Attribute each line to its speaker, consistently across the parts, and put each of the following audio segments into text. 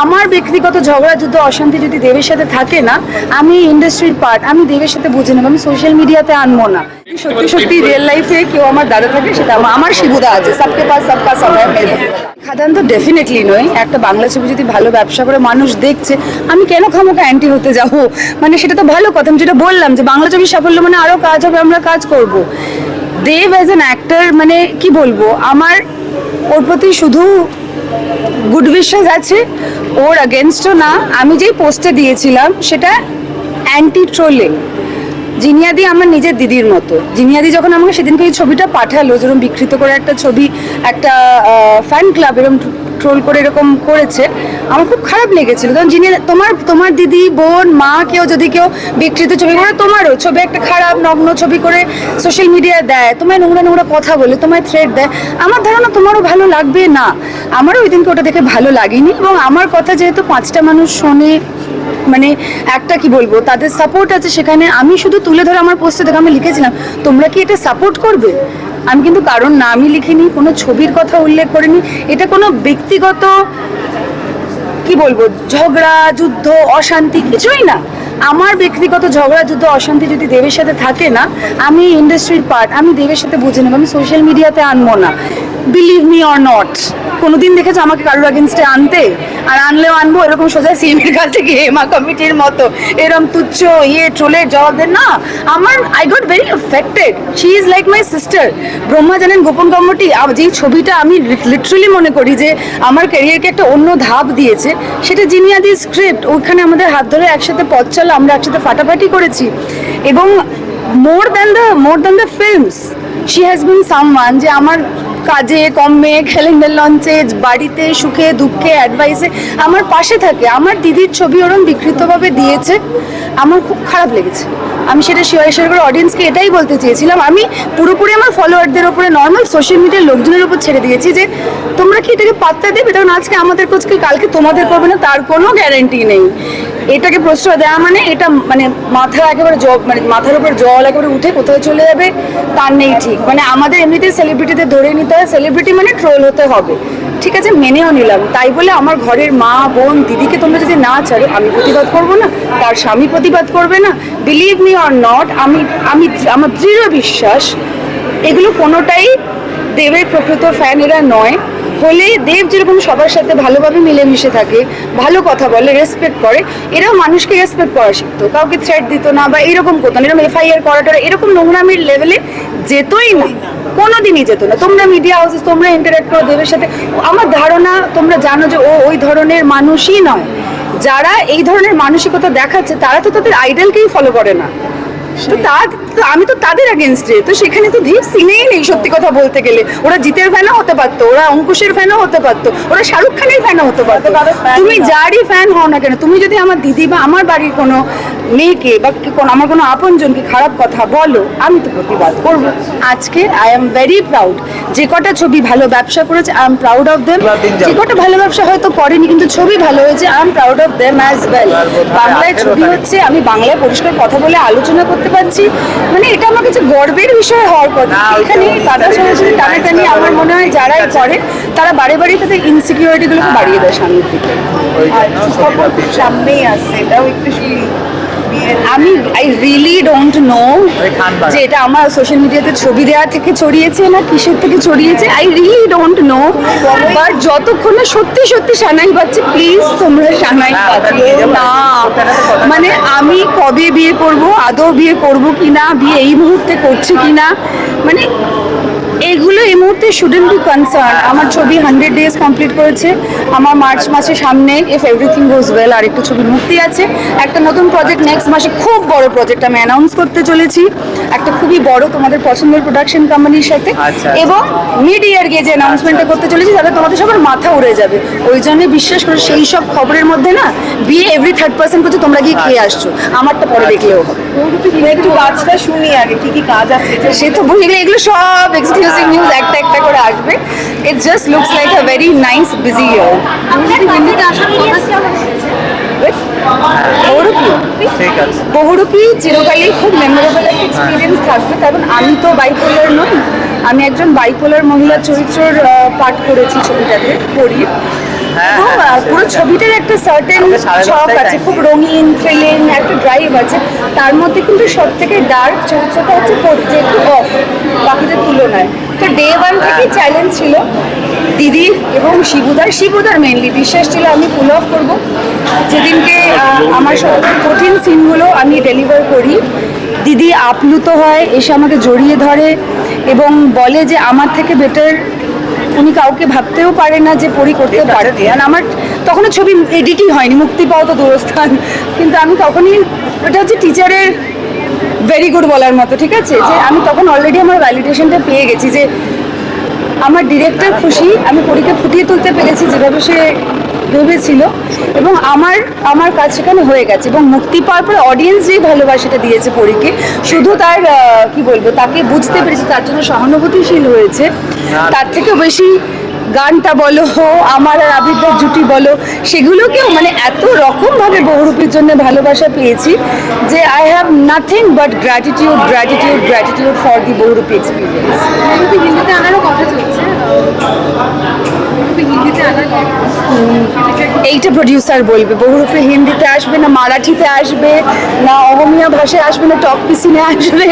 Speaker 1: আমার ব্যক্তিগত ঝগড়া যুদ্ধ অশান্তি যদি দেবের সাথে থাকে না আমি ইন্ডাস্ট্রির পার্ট আমি দেবের সাথে বুঝে নেব আমি সোশ্যাল মিডিয়াতে আনব না। সত্যি সত্যি রিয়েল লাইফে কেউ আমার দাদা থাকে সেটা আমার- শিবুদা আছে সবকে পাস সবকা সবাই মেরে খাদান তো ডেফিনেটলি নয় একটা বাংলা ছবি যদি ভালো ব্যবসা করে মানুষ দেখছে আমি কেন খামোকা অ্যান্টি হতে যাব? মানে সেটা তো ভালো কথা আমি যেটা বললাম যে বাংলা ছবির সাফল্য মানে আরও কাজ হবে আমরা কাজ করব। দেব অ্যাজ অ্যান অ্যাক্টর মানে কি বলব আমার ওর প্রতি শুধু গুড উইশেস আছে ওর আগেনস্টও না, আমি যেই পোস্টে দিয়েছিলাম সেটা অ্যান্টি ট্রোলিং জিনিয়াদি আমার নিজের দিদির মতো। জিনিয়াদি যখন আমাকে সেদিনকে এই ছবিটা পাঠালো, যেরকম বিকৃত করে একটা ছবি, একটা ফ্যান ক্লাব এরকম ট্রোল করে এরকম করেছে, আমার খুব খারাপ লেগেছিল। কারণ যিনি তোমার তোমার দিদি, বোন, মা, কেউ যদি কেউ বিকৃত ছবি করে তোমারও ছবি একটা খারাপ নগ্ন ছবি করে সোশ্যাল মিডিয়ায় দেয়, তোমায় নোংরা নোংরা কথা বলে, তোমায় থ্রেড দেয়, আমার ধারণা তোমারও ভালো লাগবে না। আমারও ওই দিনকে ওটা দেখে ভালো লাগেনি এবং আমার কথা যেহেতু পাঁচটা মানুষ শোনে মানে একটা কি বলব, তাদের সাপোর্ট আছে সেখানে। আমি শুধু তুলে ধরে আমার পোস্টে দেখে আমি লিখেছিলাম, তোমরা কি এটা সাপোর্ট করবে? আমি কিন্তু কারোর নামই লিখিনি, কোনো ছবির কথা উল্লেখ করিনি। এটা কোনো ব্যক্তিগত, কি বলব, ঝগড়া, যুদ্ধ, অশান্তি কিছুই না। আমার ব্যক্তিগত ঝগড়া, যুদ্ধ, অশান্তি যদি দেবের সাথে থাকে না, আমি ইন্ডাস্ট্রির পার্ট আমি দেবের সাথে বুঝে নেব, আমি সোশ্যাল মিডিয়াতে আনব না। বিলিভ মি অর নট কোনোদিন দেখেছ আমাকে কারোর আগেনস্টে আনতে? আর আনলেও আনব, এরকম সোজা সিএমের কাছে গিয়ে হেমা কমিটির মতো। এরম তুচ্ছ ইয়ে ট্রোলের জবাব দেন। না, আমার I got very affected she is like my sister Brahma জানেন গোপন কর্মটি যেই ছবিটা আমি লিটারালি মনে করি যে আমার ক্যারিয়ারকে একটা অন্য ধাপ দিয়েছে, সেটা জিনিয়াদি স্ক্রিপ্ট ওইখানে আমাদের হাত ধরে একসাথে পথ চলা, আমরা একসাথে ফাটাফাটি করেছি। এবং more than the more than the films she has been someone যে আমার কাজে, কমে খেলেন্ডার লঞ্চে, বাড়িতে সুখে, দুঃখে অ্যাডভাইসে আমার পাশে থাকে। আমার দিদির ছবি ওরম বিকৃতভাবে দিয়েছে। আমার খুব খারাপ লেগেছে। আমি সেটা শেয়ার শেয়ার করে অডিয়েন্সকে এটাই বলতে চেয়েছিলাম। আমি পুরোপুরি আমার ফলোয়ারদের ওপরে নর্মাল সোশ্যাল মিডিয়ার লোকজনের উপর ছেড়ে দিয়েছি যে, তোমরা কি এটাকে পাত্তা দেবে? তখন আজকে আমাদের কোচকে কালকে তোমাদের করবে না? তার কোনো গ্যারেন্টি নেই। এটাকে প্রশ্রয় দেওয়া মানে এটা মানে মাথা একেবারে জব মানে মাথার উপর জল একেবারে উঠে কোথায় চলে যাবে, তার নেই ঠিক। মানে আমাদের এমনিতে সেলিব্রিটিদের ধরে নিতে হয় সেলিব্রিটি মানে ট্রোল হতে হবে। ঠিক আছে, মেনেও নিলাম। তাই বলে আমার ঘরের মা, বোন, দিদিকে তোমরা যদি না ছাড়ো, আমি প্রতিবাদ করব না, তার স্বামী প্রতিবাদ করবে না। বিলিভ মি অর নট আমি আমি আমার দৃঢ় বিশ্বাস, এগুলো কোনোটাই দেবের প্রকৃত ফ্যান এরা নয়। হলে দেব যেরকম সবার সাথে ভালোভাবে মিলেমিশে থাকে, ভালো কথা বলে রেসপেক্ট করে, এরাও মানুষকে রেসপেক্ট করা শিখতো। কাউকে থ্রেট দিত না বা এরকম করতো না, এরকম এফআইআর করাটা, এরকম নোংরামির লেভেলে যেতই না। কোনোদিনই যেত না। তোমরা মিডিয়া হাউসেস তোমরা ইন্টারাক্ট করো দেবের সাথে। আমার ধারণা, তোমরা জানো যে ও ওই ধরনের মানুষই নয়। যারা এই ধরনের মানসিকতা দেখাচ্ছে, তারা তো তাদের আইডলকেই ফলো করে না। তো আমি তো তাদের আগেনস্টে তো সেখানে তো ধীর সিনেই নেই সত্যি কথা বলতে গেলে। ওরা জিতের ফ্যানও হতে পারতো ওরা অঙ্কুশের ফ্যানও হতে পারতো ওরা শাহরুখ খানের ফ্যানও হতে পারতো। তুমি যারই ফ্যান হও না কেন তুমি যদি আমার দিদি বা আমার বাড়ির কোনো মেয়েকে বা আমার কোনো আপনজনকে খারাপ কথা বলো আমি তো প্রতিবাদ করব। আজকে আই এম ভেরি প্রাউড যে কটা ছবি ভালো ব্যবসা করেছে I am proud of them যে কটা ভালো ব্যবসা হয়তো করেনি কিন্তু ছবি ভালো হয়েছে I am proud of them as well বাংলায় ছবি হচ্ছে আমি বাংলায় পরিষ্কার কথা বলে আলোচনা করতে পারছি। মানে এটা আমার কাছে গর্বের বিষয় হওয়ার কথা। এখানে দাদা সরাসরি টানাটানি আমার মনে হয় যারাই করে তারা বারে বারে তাদের ইনসিকিউরিটিগুলোকে বাড়িয়ে দেয় সামনের দিকে।
Speaker 2: আর সামনেই আসছে এটাও একটু শুনি।
Speaker 1: আমি আই রিয়েলি ডোন্ট নো যে এটা আমার সোশ্যাল মিডিয়াতে ছবি দেওয়া থেকে ছড়িয়েছে না কিসের থেকে ছড়িয়েছে I really don't know but যতক্ষণ না সত্যি সত্যি সানাই পাচ্ছে প্লিজ তোমরা সানাই
Speaker 3: না, যাব।
Speaker 1: না মানে আমি কবে বিয়ে করব আদৌ বিয়ে করব কিনা বিয়ে এই মুহূর্তে করছি কিনা মানে এগুলো এই মুহূর্তে শুডেন্ট বি কনসার্ন আমার ছবি হান্ড্রেড ডেজ কমপ্লিট করেছে। আমার মার্চ মাসে সামনে ইফ এভরিথিং গোজ ওয়েল আর একটু ছবি মুক্তি আছে। একটা নতুন প্রজেক্ট নেক্সট মাসে খুব বড় প্রজেক্ট আমি অ্যানাউন্স করতে চলেছি। একটা খুবই বড় তোমাদের পছন্দের প্রোডাকশন কোম্পানির সাথে।
Speaker 3: আচ্ছা।
Speaker 1: এবং মিড ইয়ার গিয়ে যে অ্যানাউন্সমেন্টটা করতে চলেছি তাতে তোমাদের সবার মাথা উড়ে যাবে। ওই জন্য বিশ্বাস করে সেই সব খবরের মধ্যে না বিয়ে এভরি থার্ড পার্সেন্ট করছে তোমরা গিয়ে খেয়ে আসছো। আমারটা পরে দেখলেও হবে।
Speaker 2: একটু কাজটা শুনি আগে কি কি কাজ আছে?
Speaker 1: সে তো বুঝে গেলে এগুলো সব এক্সক্লুসিভ নিউজ একটা একটা করে আসবে। It just looks like a very nice busy year Bohurupi.
Speaker 3: ঠিক আছে।
Speaker 1: বহুরূপী চিরকালই খুব মেমোরেবল একটা এক্সপিরিয়েন্স থাকবে। কারণ আমি তো বাইপোলার নই। আমি একজন বাইপোলার মহিলা চরিত্রের পাঠ করেছি ছবিটাতে পড়ি।
Speaker 3: হ্যাঁ, হ্যাঁ,
Speaker 1: পুরো ছবিটার একটা সার্টেন ছক আছে। খুব রঙিন থ্রিলিং একটা ড্রাইভ আছে। তার মধ্যে কিন্তু সব থেকে ডার্ক চরিত্রটা হচ্ছে যে একটু অফ বাকিদের তুলনায়। তো ডে ওয়ান থেকে চ্যালেঞ্জ ছিল। দিদি এবং শিবুদার। শিবুদার মেনলি বিশ্বাস ছিল আমি পুল অফ করব। যেদিনকে আমার সবথেকে কঠিন সিনগুলো আমি ডেলিভার করি। দিদি আপ্লুত হয় এসে আমাকে জড়িয়ে ধরে এবং বলে যে আমার থেকে বেটার উনি কাউকে ভাবতেও পারে না যে পরি করতে পারবে আর আমার তখনও ছবি এডিটই হয়নি মুক্তি পাওয়া তো দূরস্থান। কিন্তু আমি তখনই ওটা হচ্ছে টিচারের ভেরি গুড বলার মতো ঠিক আছে? যে আমি তখন অলরেডি আমার ভ্যালিডেশনটা পেয়ে গেছি যে আমার ডিরেক্টর খুশি আমি পরীকে ফুটিয়ে তুলতে পেরেছি যেভাবে সে ভেবেছিল এবং আমার আমার কাজ সেখানে হয়ে গেছে এবং মুক্তি পাওয়ার পরে অডিয়েন্স যেই ভালোবাসাটা দিয়েছে পরীকে শুধু তার কি বলব তাকে বুঝতে পেরেছে তার জন্য সহানুভূতিশীল হয়েছে। তার থেকেও বেশি গানটা বলো, আমার আর আবিরদার জুটি বলো, সেগুলোকেও মানে এত রকমভাবে বহুরূপের জন্য ভালোবাসা পেয়েছি যে I have nothing but gratitude gratitude gratitude for the Bohurupi experience
Speaker 4: Bohurupi হিন্দিতে আনারও কথা চলছে বহুরূপী হিন্দিতে আনার কথা
Speaker 1: এইটা প্রডিউসার বলবে বহুরূপে হিন্দিতে আসবে, না মারাঠিতে আসবে, না অহমিয়া ভাষায় আসবে, না টপ পিসিনে আসবে।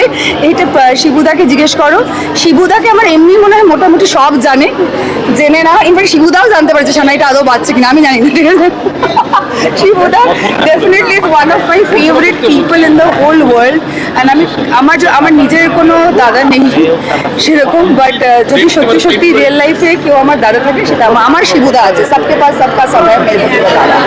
Speaker 1: এইটা শিবুদাকে জিজ্ঞেস করো। শিবুদাকে আমার এমনি মনে হয় মোটামুটি সব জানে। জেনে না ইনফ্যাক্ট শিবুদাও জানতে পারছে সানাইটা আদৌ বাচ্চা কিনা, আমি জানি না, ঠিক আছে? Shibuda definitely one of my favourite people in the whole world and আমি আমার আমার নিজের কোনো দাদা নেই সেরকম বাট যদি সত্যি সত্যি রিয়েল লাইফে কেউ আমার দাদা থাকে সেটা আমার- শিবুদা আছে সবকে পাস সবকা সবাই মেরে দাদা